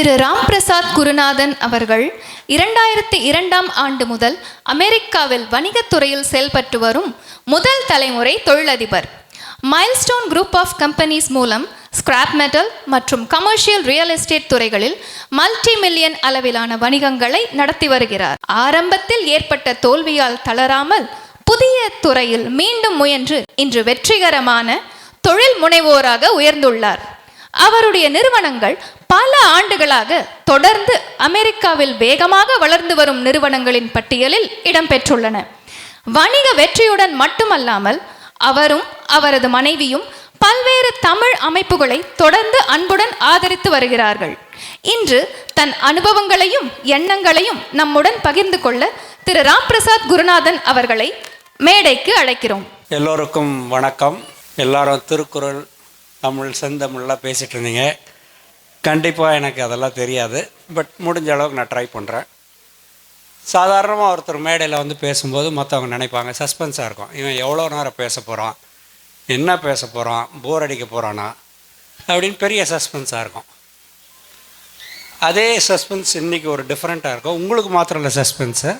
திரு ராம் பிரசாத் குருநாதன் அவர்கள் இரண்டாயிரத்தி இரண்டாம் ஆண்டு முதல் அமெரிக்காவில் வணிகத்துறையில் செயல்பட்டு வரும் முதல் தலைமுறை தொழிலதிபர். மைல்ஸ்டோன் குரூப் ஆஃப் கம்பெனிஸ் மூலம் ஸ்கிராப் மெட்டல் மற்றும் கமர்ஷியல் ரியல் எஸ்டேட் துறைகளில் மல்டி மில்லியன் அளவிலான வணிகங்களை நடத்தி வருகிறார். ஆரம்பத்தில் ஏற்பட்ட தோல்வியால் தளராமல் புதிய துறையில் மீண்டும் முயன்று இன்று வெற்றிகரமான தொழில் முனைவோராக உயர்ந்துள்ளார். அவருடைய நிறுவனங்கள் பல ஆண்டுகளாக தொடர்ந்து அமெரிக்காவில் வேகமாக வளர்ந்து வரும் நிறுவனங்களின் பட்டியலில் இடம்பெற்றுள்ளன. வணிக வெற்றியுடன் மட்டுமல்லாமல் அவரும் அவரது மனைவியும் பல்வேறு தமிழ் அமைப்புகளை தொடர்ந்து அன்புடன் ஆதரித்து வருகிறார்கள். இன்று தன் அனுபவங்களையும் எண்ணங்களையும் நம்முடன் பகிர்ந்து கொள்ள திரு ராம்பிரசாத் குருநாதன் அவர்களை மேடைக்கு அழைக்கிறோம். எல்லோருக்கும் வணக்கம். எல்லாரும் திருக்குறள் தமிழ் செந்தமிழ்லாம் பேசிகிட்டு இருந்தீங்க. கண்டிப்பாக எனக்கு அதெல்லாம் தெரியாது. பட் முடிஞ்ச அளவுக்கு நான் ட்ரை பண்ணுறேன் சாதாரணமாக ஒருத்தர் மேடையில் வந்து பேசும்போது மற்றவங்க நினைப்பாங்க சஸ்பென்ஸாக இருக்கும். இவன் எவ்வளோ நேரம் பேச போகிறான் என்ன பேச போகிறான் போர் அடிக்க போகிறானா அப்படின்னு பெரிய சஸ்பென்ஸாக இருக்கும். அதே சஸ்பென்ஸ் இன்றைக்கி ஒரு டிஃப்ரெண்ட்டாக இருக்கும். உங்களுக்கு மாத்திரம் இல்லை சஸ்பென்ஸு.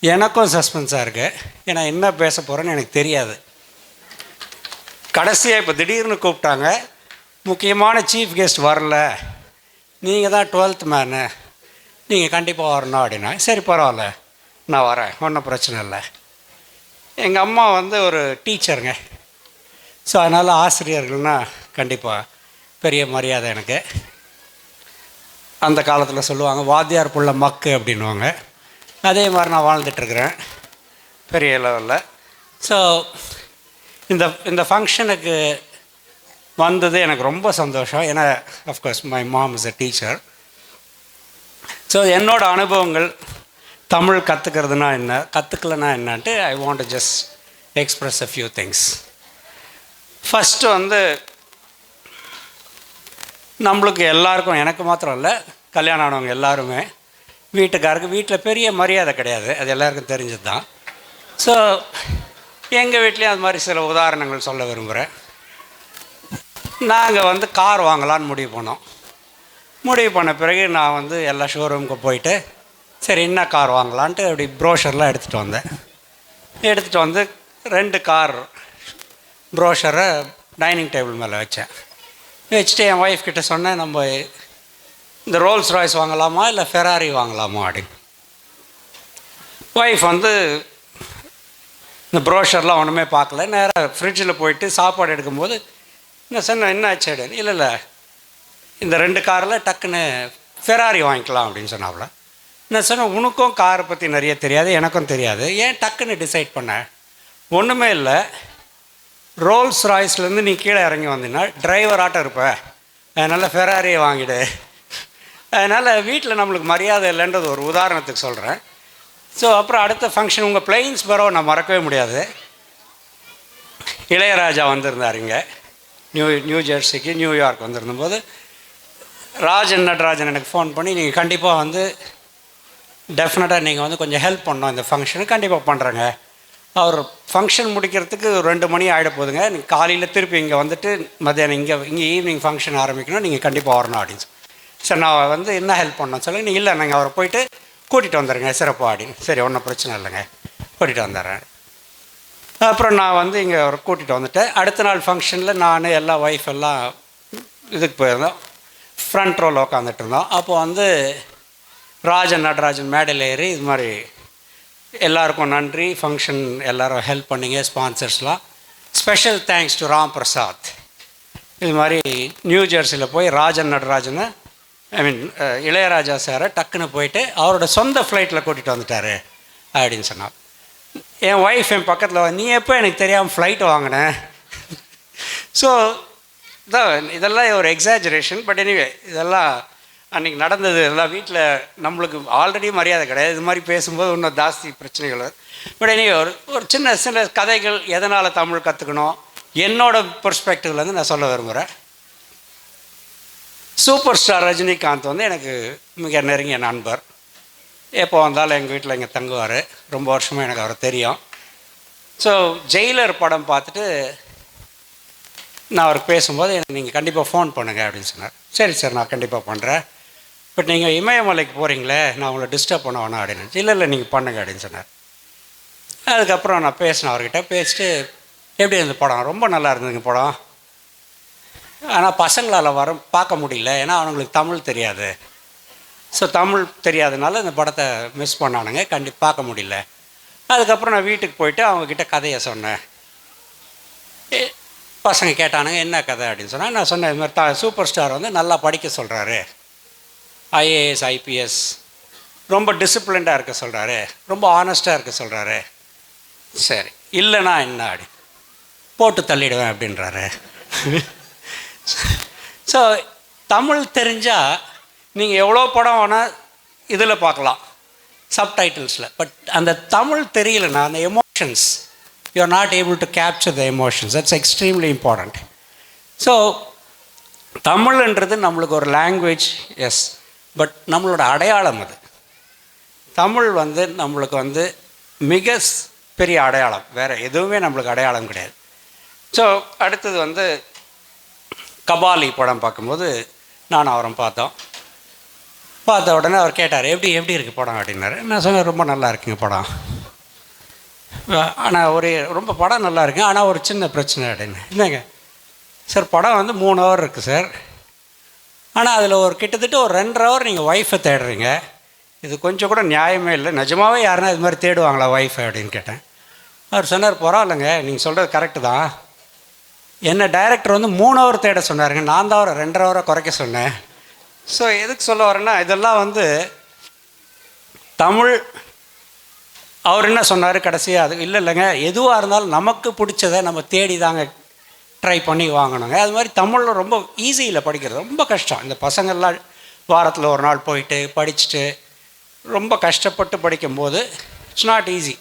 எனக்கும் சஸ்பென்ஸாக இருக்குது ஏன்னா என்ன பேச போகிறேன்னு எனக்கு தெரியாது. கடைசியாக இப்போ திடீர்னு கூப்பிட்டாங்க முக்கியமான சீஃப் கெஸ்ட் வரல. நீங்கள் தான் டுவெல்த் மேனு நீங்கள் கண்டிப்பாக வரணும் அப்படின்னா சரி பரவாயில்ல. நான் வரேன் ஒன்றும் பிரச்சனை இல்லை. எங்கள் அம்மா வந்து ஒரு டீச்சருங்க. ஸோ அதனால் ஆசிரியர்கள்னால் கண்டிப்பாக பெரிய மரியாதை எனக்கு. அந்த காலத்தில் சொல்லுவாங்க வாத்தியார் புள்ள மக்கு அப்படின்வாங்க அதே மாதிரி நான் வாழ்ந்துட்டுருக்குறேன் பெரிய லெவலில் ஸோ இந்த இந்த ஃபங்க்ஷனுக்கு வந்தது எனக்கு ரொம்ப சந்தோஷம். ஏன்னா of course my mom is a teacher so என்னோட அனுபவங்கள் தமிழ் கற்றுக்கிறதுனா என்ன கற்றுக்கலனா என்னன்ட்டு I want to just express a few things first வந்து நம்மளுக்கு எல்லாருக்கும் எனக்கு மாத்திரம் இல்லை கல்யாணம் ஆனவங்க எல்லாருமே வீட்டுக்காருக்கு வீட்டில் பெரிய மரியாதை கிடையாது. அது எல்லாருக்கும் தெரிஞ்சது தான் ஸோ எங்கள் வீட்லேயும் அது மாதிரி சில உதாரணங்கள் சொல்ல விரும்புகிறேன் நாங்கள் வந்து கார் வாங்கலான்னு முடிவு பண்ணோம். முடிவு பண்ண பிறகு நான் வந்து எல்லா ஷோரூமுக்கு போயிட்டு சரி என்ன கார் வாங்கலான்ட்டு அப்படி ப்ரோஷர்லாம் எடுத்துகிட்டு வந்தேன். எடுத்துகிட்டு வந்து ரெண்டு கார் ப்ரோஷரை டைனிங் டேபிள் மேலே வச்சேன். வச்சுட்டு என் ஒய்ஃப் கிட்ட சொன்னேன் நம்ம இந்த ரோல்ஸ் ராய்ஸ் வாங்கலாமா இல்லை ஃபெராரி வாங்கலாமா? அப்படின்னு. ஒய்ஃப் வந்து இந்த ப்ரோஷர்லாம் ஒன்றுமே பார்க்கல. நேராக ஃப்ரிட்ஜில் போயிட்டு சாப்பாடு எடுக்கும்போது என்ன சொன்ன என்ன ஆச்சு? அப்படின்னு இல்லை இல்லை. இந்த ரெண்டு காரில் டக்குன்னு ஃபெராரி வாங்கிக்கலாம் அப்படின்னு சொன்னாப்புல. நான் சொன்னேன் உனக்கும் காரை பற்றி நிறைய தெரியாது எனக்கும் தெரியாது. ஏன் டக்குன்னு டிசைட் பண்ண? ஒன்றுமே இல்லை. ரோல்ஸ் ராய்ஸ்லேருந்து நீ கீழே இறங்கி வந்தீங்கன்னா டிரைவர் ஆட்டம் இருப்ப. அதனால் ஃபெராரியை வாங்கிடு. அதனால் வீட்டில் நம்மளுக்கு மரியாதை இல்லைன்றது ஒரு உதாரணத்துக்கு சொல்கிறேன் ஸோ அப்புறம் அடுத்த ஃபங்க்ஷன் உங்கள் பிளெயின்ஸ் பரோ நான் மறக்கவே முடியாது. இளையராஜா வந்திருந்தார் இங்கே. நியூ நியூ ஜெர்சிக்கு நியூயார்க் வந்திருந்தபோது ராஜன் நடராஜன் எனக்கு ஃபோன் பண்ணி நீங்கள் கண்டிப்பாக வந்து டெஃபினட்டாக நீங்கள் வந்து கொஞ்சம் ஹெல்ப் பண்ணோம் இந்த ஃபங்க்ஷனுக்கு கண்டிப்பாக பண்ணுறேங்க அவர் ஃபங்க்ஷன் முடிக்கிறதுக்கு ரெண்டு மணி ஆகிட போதுங்க நீங்கள் காலையில் திருப்பி இங்கே வந்துட்டு மத்தியானம் இங்கே இங்கே ஈவினிங் ஃபங்க்ஷன் ஆரம்பிக்கணும். நீங்கள் கண்டிப்பாக வரணும் அப்படின்னு சொல்லி. சரி நான் வந்து என்ன ஹெல்ப் பண்ணோம் சொல்லுங்கள் நீங்கள் இல்லை நாங்கள் அவரை போயிட்டு கூட்டிகிட்டு வந்துடுங்க சிறப்பாக அப்படின்னு சரி ஒன்றும் பிரச்சனை இல்லைங்க. கூட்டிகிட்டு வந்துடுறேன். அப்புறம் நான் வந்து இங்கே ஒரு கூட்டிகிட்டு வந்துட்டேன் அடுத்த நாள் ஃபங்க்ஷனில் நான் எல்லா ஒய்ஃப் எல்லாம் இதுக்கு போயிருந்தோம். ஃப்ரண்ட் ரோவில் உட்காந்துட்டு இருந்தோம். அப்போ வந்து ராஜன் நடராஜன் மேடையில் ஏறி இது மாதிரி எல்லாருக்கும் நன்றி. ஃபங்க்ஷன் எல்லோரும் ஹெல்ப் பண்ணீங்க ஸ்பான்சர்ஸ்லாம் special thanks to Ram Prasad இது மாதிரி நியூ ஜெர்சியில் போய் ராஜன் நடராஜனை ஐ மீன் uh, இளையராஜா சாரை டக்குன்னு போயிட்டு அவரோட சொந்த ஃப்ளைட்டில் கூட்டிகிட்டு வந்துட்டாரு அப்படின்னு சொன்னார். என் ஒய்ஃப் என் பக்கத்தில் நீ எப்போ எனக்கு தெரியாமல் ஃப்ளைட் வாங்கினேன் ஸோ இதான் இதெல்லாம் ஒரு எக்ஸாஜரேஷன் பட் எனிவே இதெல்லாம் அன்றைக்கி நடந்தது. எல்லாம் வீட்டில் நம்மளுக்கு ஆல்ரெடி மரியாதை கிடையாது. இது மாதிரி பேசும்போது இன்னும் ஜாஸ்தி பிரச்சனைகள் பட் எனிவே ஒரு ஒரு சின்ன சின்ன கதைகள் எதனால் தமிழ் கற்றுக்கணும் என்னோடய பெர்ஸ்பெக்டிவ்லேருந்து நான் சொல்ல விரும்புகிறேன் சூப்பர் ஸ்டார் ரஜினிகாந்த் வந்து எனக்கு மிக நெருங்கிய நண்பர். எப்போ வந்தாலும் எங்கள் வீட்டில் இங்கே தங்குவார். ரொம்ப வருஷமாக எனக்கு அவரை தெரியும். ஸோ ஜெயிலர் படம் பார்த்துட்டு நான் அவருக்கு பேசும்போது எனக்கு நீங்கள் கண்டிப்பாக ஃபோன் பண்ணுங்கள் அப்படின்னு சொன்னார். சரி சார் நான் கண்டிப்பாக பண்ணுறேன் பட் நீங்கள் இமயமலைக்கு போகிறீங்களே நான் உங்களை டிஸ்டர்ப் பண்ண வேணாம் அப்படின்னு இல்லை இல்லை நீங்கள் பண்ணுங்கள் அப்படின்னு சொன்னார். அதுக்கப்புறம் நான் பேசினேன் அவர்கிட்ட. பேசிட்டு எப்படி இருந்த படம்? ரொம்ப நல்லா இருந்ததுங்க படம். ஆனால் பசங்களால் வர பார்க்க முடியல. ஏன்னா அவங்களுக்கு தமிழ் தெரியாது. ஸோ தமிழ் தெரியாதனால இந்த படத்தை மிஸ் பண்ணானுங்க. கண்டி பார்க்க முடியல. அதுக்கப்புறம் நான் வீட்டுக்கு போயிட்டு அவங்கக்கிட்ட கதையை சொன்னேன். ஏ, பசங்க கேட்டானுங்க என்ன கதை? அப்படின்னு சொன்னால் நான் சொன்னேன் இது மாதிரி த சூப்பர் ஸ்டார் வந்து நல்லா படிக்க சொல்கிறாரு ஐஏஎஸ் ஐபிஎஸ். ரொம்ப டிசிப்ளின்டாக இருக்க சொல்கிறாரு ரொம்ப ஆனஸ்ட்டாக இருக்க சொல்கிறாரு சரி இல்லைனா என்ன அப்படி? போட்டு தள்ளிடுவேன் அப்படின்றாரு. ஸோ தமிழ் தெரிஞ்சால் நீங்கள் எவ்வளோ படம் வேணால் இதில் பார்க்கலாம் சப்டைட்டில்ஸில் பட் அந்த தமிழ் தெரியலனா அந்த emotions you are not able to capture the emotions that's extremely important so தமிழ்ன்றது நம்மளுக்கு ஒரு லாங்குவேஜ் எஸ் பட் நம்மளோட அடையாளம் அது. தமிழ் வந்து நம்மளுக்கு வந்து மிக பெரிய அடையாளம். வேறு எதுவுமே நம்மளுக்கு அடையாளம் கிடையாது. ஸோ அடுத்தது வந்து கபாலி படம் பார்க்கும்போது நான் அவரும் பார்த்தோம். பார்த்த உடனே அவர் கேட்டார் எப்படி எப்படி இருக்குது படம்? அப்படின்னாரு. நான் சொன்னேன் ரொம்ப நல்லா இருக்குங்க படம். ஆனால் ஒரு ரொம்ப படம் நல்லா இருக்கு ஆனால் ஒரு சின்ன பிரச்சனை அப்படின்னு என்னங்க? சார் படம் வந்து மூணு ஹவர் இருக்குது சார். ஆனால் அதில் ஒரு கிட்டத்தட்ட ஒரு ரெண்டரை ஹவர் நீங்கள் ஒய்ஃபை தேடுறீங்க. இது கொஞ்சம் கூட நியாயமே இல்லை. நிஜமாகவே யாருன்னா இது மாதிரி தேடுவாங்களா ஒய்ஃபை அப்படின்னு கேட்டேன். அவர் சொன்னார் பரவாயில்லைங்க நீங்கள் சொல்கிறது கரெக்டு தான். என்ன டைரக்டர் வந்து மூணு ஹவர் தேட சொன்னாருங்க. நான் தான் அவரை ரெண்டரை ஹவரை குறைக்க சொன்னேன். ஸோ எதுக்கு சொல்ல வரேன்னா இதெல்லாம் வந்து தமிழ் அவர் என்ன சொன்னார் கடைசியாக அது இல்லை இல்லைங்க. எதுவாக இருந்தாலும் நமக்கு பிடிச்சதை நம்ம தேடி தாங்க ட்ரை பண்ணி வாங்கணுங்க. அது மாதிரி தமிழில் ரொம்ப ஈஸியில் படிக்கிறது ரொம்ப கஷ்டம். இந்த பசங்கள்லாம் வாரத்தில் ஒரு நாள் போயிட்டு படிச்சுட்டு ரொம்ப கஷ்டப்பட்டு படிக்கும்போது இட்ஸ் நாட் ஈஸி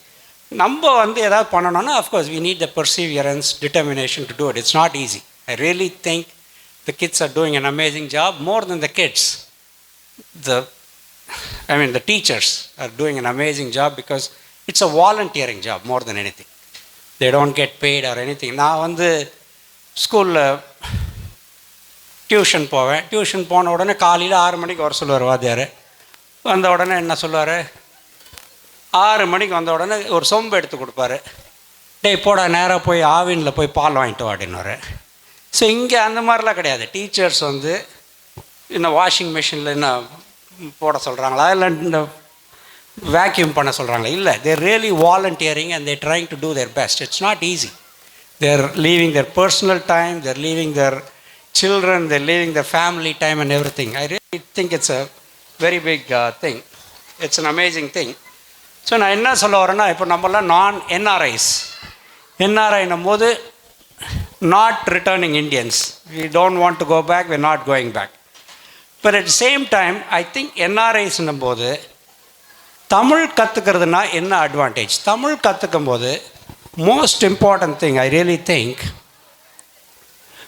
நம்ம வந்து ஏதாவது பண்ணணும்னா of course we need the perseverance determination to do it it's not easy I really think the kids are doing an amazing job more than the kids the I mean the teachers are doing an amazing job because it's a volunteering job more than anything they don't get paid or anything நான் வந்து ஸ்கூலில் tuition போவேன். Tuition போன உடனே காலையில் ஆறு மணிக்கு வர சொல்லுவார் வாத்தியார். வந்த உடனே என்ன சொல்லுவார்? ஆறு மணிக்கு வந்த உடனே ஒரு சொம்பு எடுத்து கொடுப்பாரு. டேய் போடா நேராக போய் ஆவினில் போய் பால் வாங்கிட்டு வாடினாரு ஸோ இங்கே அந்த மாதிரிலாம் கிடையாது. டீச்சர்ஸ் வந்து இந்த வாஷிங் மிஷினில் என்ன போட சொல்கிறாங்களா இல்லை இந்த வேக்யூம் பண்ண சொல்கிறாங்களா இல்லை. They're really volunteering and they're trying to do their best it's not easy they're leaving their personal time they're leaving their children they're leaving the family time and everything I really think it's a very big thing it's an amazing thing so நான் என்ன சொல்ல வரேன்னா இப்போ நம்மளாம் நான் NRIs என்ஆர்ஐன்னும் போது not returning Indians we don't want to go back we not going back but at same time I think என்ஆர்ஐஸ்னும் போது தமிழ் கற்றுக்கிறதுனா என்ன அட்வான்டேஜ் தமிழ் கற்றுக்கும் போது most important thing I really think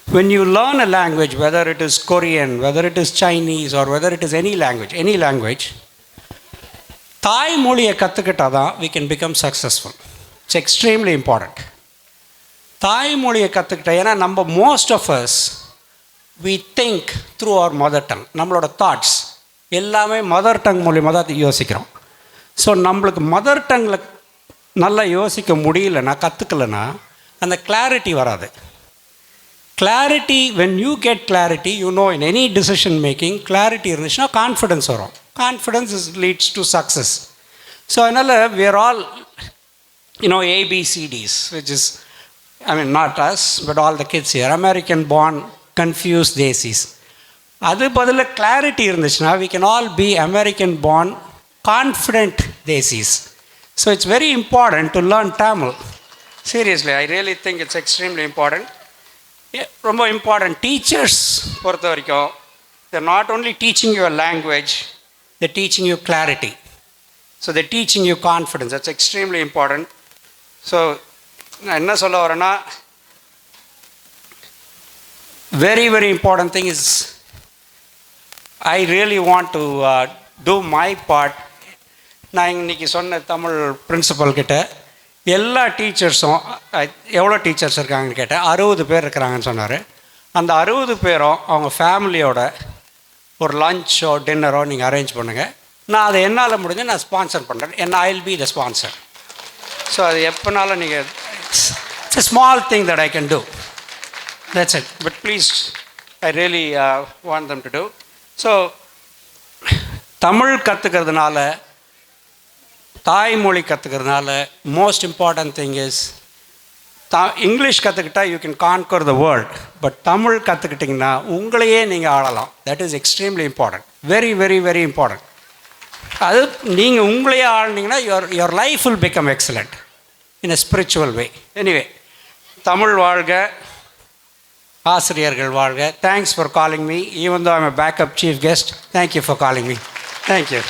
when you learn a language, whether it is Korean, whether it is Chinese, or whether it is any language, any language, தாய்மொழியை கற்றுக்கிட்டா தான் we can become successful it's extremely important தாய்மொழியை கற்றுக்கிட்டேன் ஏன்னா நம்ம most of us we think through our mother tongue நம்மளோட thoughts எல்லாமே mother tongue மூலியமாக தான் யோசிக்கிறோம். ஸோ நம்மளுக்கு மதர் டங்கில் நல்லா யோசிக்க முடியலன்னா கற்றுக்கலன்னா அந்த கிளாரிட்டி வராது. Clarity when you get clarity you know in any decision making clarity இருந்துச்சுன்னா கான்ஃபிடென்ஸ் வரும். Confidence is leads to success so அதனால் we are all you know ABCDs which is I mean not us but all the kids here American born confused desis அது பதில் clarity இருந்துச்சுன்னா we can all be American born confident desis so it's very important to learn Tamil seriously I really think it's extremely important ரொம்ப important teachers பொறுத்த வரைக்கும் they're not only teaching your language they're teaching you clarity so they're teaching you confidence it's extremely important so நான் என்ன சொல்ல வரேன்னா very very important thing is I really want to do my part நான் இன்னைக்கு சொன்ன Tamil principal கிட்ட எல்லா டீச்சர்ஸும் எவ்வளோ டீச்சர்ஸ் இருக்காங்கன்னு கேட்டேன். அறுபது பேர் இருக்கிறாங்கன்னு சொன்னார். அந்த அறுபது பேரும் அவங்க ஃபேமிலியோட ஒரு லஞ்சோ டின்னரோ நீங்கள் அரேஞ்ச் பண்ணுங்கள் நான் அதை என்னால் முடிஞ்சு நான் ஸ்பான்சர் பண்ணுறேன் என்ன I will be the sponsor so அது எப்போனாலும் நீங்கள் it's small thing that I can do that's it but please I really want them to do so Tamil கற்றுக்கிறதுனால தாய்மொழி கற்றுக்கிறதுனால most important thing is the English கற்றுக்கிட்டா you can conquer the world but Tamil கற்றுக்கிட்டிங்கன்னா உங்களையே நீங்கள் ஆளலாம். That is extremely important very very very important அது நீங்கள் உங்களையே ஆளுனீங்கன்னா your your life will become excellent in a spiritual way anyway Tamil வாழ்க ஆசிரியர்கள் வாழ்க. Thanks for calling me even though I'm backup chief guest thank you for calling me thank you